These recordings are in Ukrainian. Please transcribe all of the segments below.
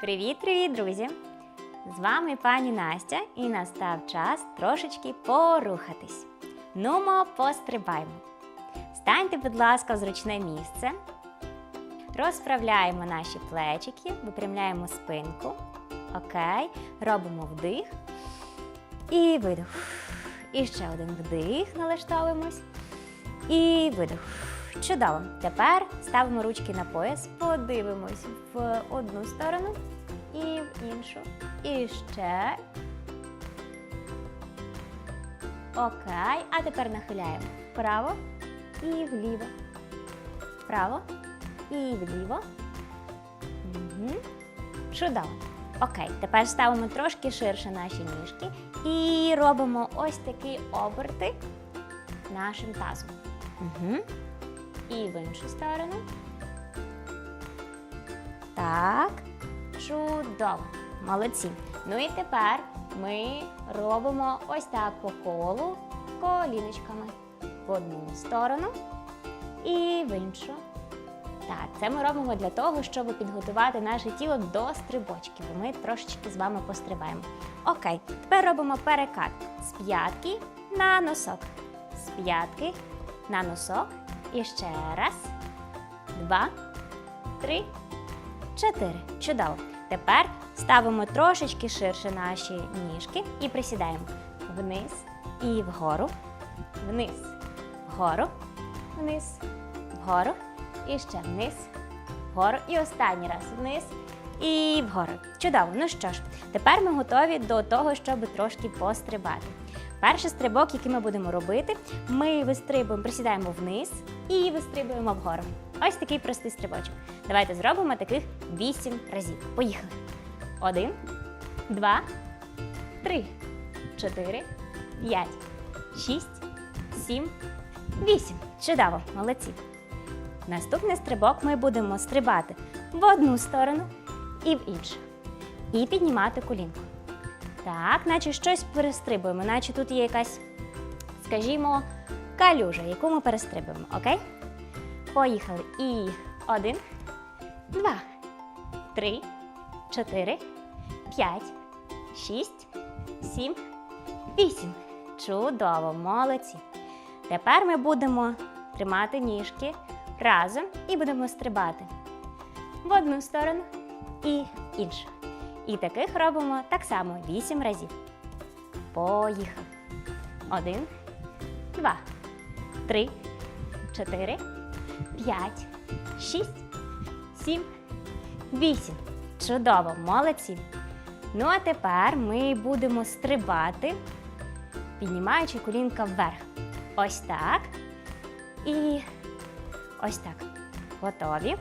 Привіт-привіт, друзі! З вами пані Настя і настав час трошечки порухатись. Нумо, пострибаймо. Станьте, будь ласка, в зручне місце. Розправляємо наші плечики, випрямляємо спинку. Окей. Робимо вдих і видих. І ще один вдих, налаштовуємось. І видих. Чудово. Тепер ставимо ручки на пояс, подивимось в одну сторону і в іншу. І ще. Окей. А тепер нахиляємо вправо і вліво. Вправо і вліво. Угу. Чудово. Окей, тепер ставимо трошки ширше наші ніжки і робимо ось такі оберти нашим тазом. Угу. І в іншу сторону. Так. Чудово. Молодці. Ну і тепер ми робимо ось так по колу коліночками. В одну сторону і в іншу. Так, це ми робимо для того, щоб підготувати наше тіло до стрибочків. Ми трошечки з вами пострибаємо. Окей, тепер робимо перекат з п'ятки на носок. З п'ятки на носок. І ще раз. Два, три, чотири. Чудово. Тепер ставимо трошечки ширше наші ніжки і присідаємо вниз і вгору, вниз, вгору, вниз, вгору. І ще вниз, вгору. І останній раз вниз і вгору. Чудово. Ну що ж, тепер ми готові до того, щоб трошки пострибати. Перший стрибок, який ми будемо робити, ми вистрибуємо, присідаємо вниз і вистрибуємо вгору. Ось такий простий стрибочок. Давайте зробимо таких 8 разів. Поїхали. Один, два, три, чотири, п'ять, шість, сім, вісім. Чудово, молодці. Наступний стрибок ми будемо стрибати в одну сторону і в іншу. І піднімати колінку. Так, наче щось перестрибуємо, наче тут є якась, скажімо, калюжа, яку ми перестрибуємо, окей? Поїхали. І один, два, три, чотири, п'ять, шість, сім, вісім. Чудово, молодці. Тепер ми будемо тримати ніжки разом і будемо стрибати в одну сторону і іншу. І таких робимо так само 8 разів. Поїхали. Один, два, три, чотири, п'ять, шість, сім, вісім. Чудово, молодці. Ну а тепер ми будемо стрибати, піднімаючи колінка вверх. Ось так. І ось так. Готові.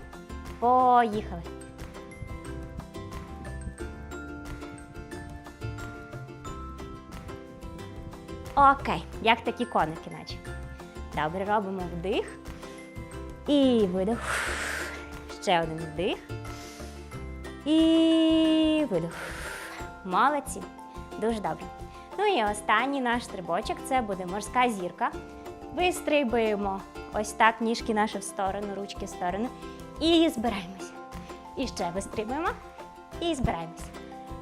Поїхали. Окей, як такі коники, наче. Добре, робимо вдих. І видих. Ще один вдих. І видих. Молодці. Дуже добре. Ну і останній наш стрибочок це буде морська зірка. Вистрибуємо ось так, ніжки наші в сторону, ручки в сторону. І збираємося. І ще вистрибуємо. І збираємося.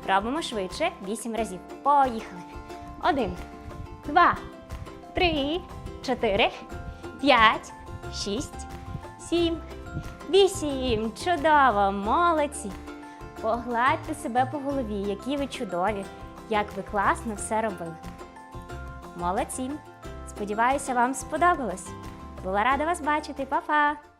Робимо швидше 8 разів. Поїхали. Один, два, три, чотири, п'ять, шість, сім, вісім. Чудово, молодці. Погладьте себе по голові, які ви чудові, як ви класно все робили. Молодці. Сподіваюся, вам сподобалось. Була рада вас бачити, Па-па!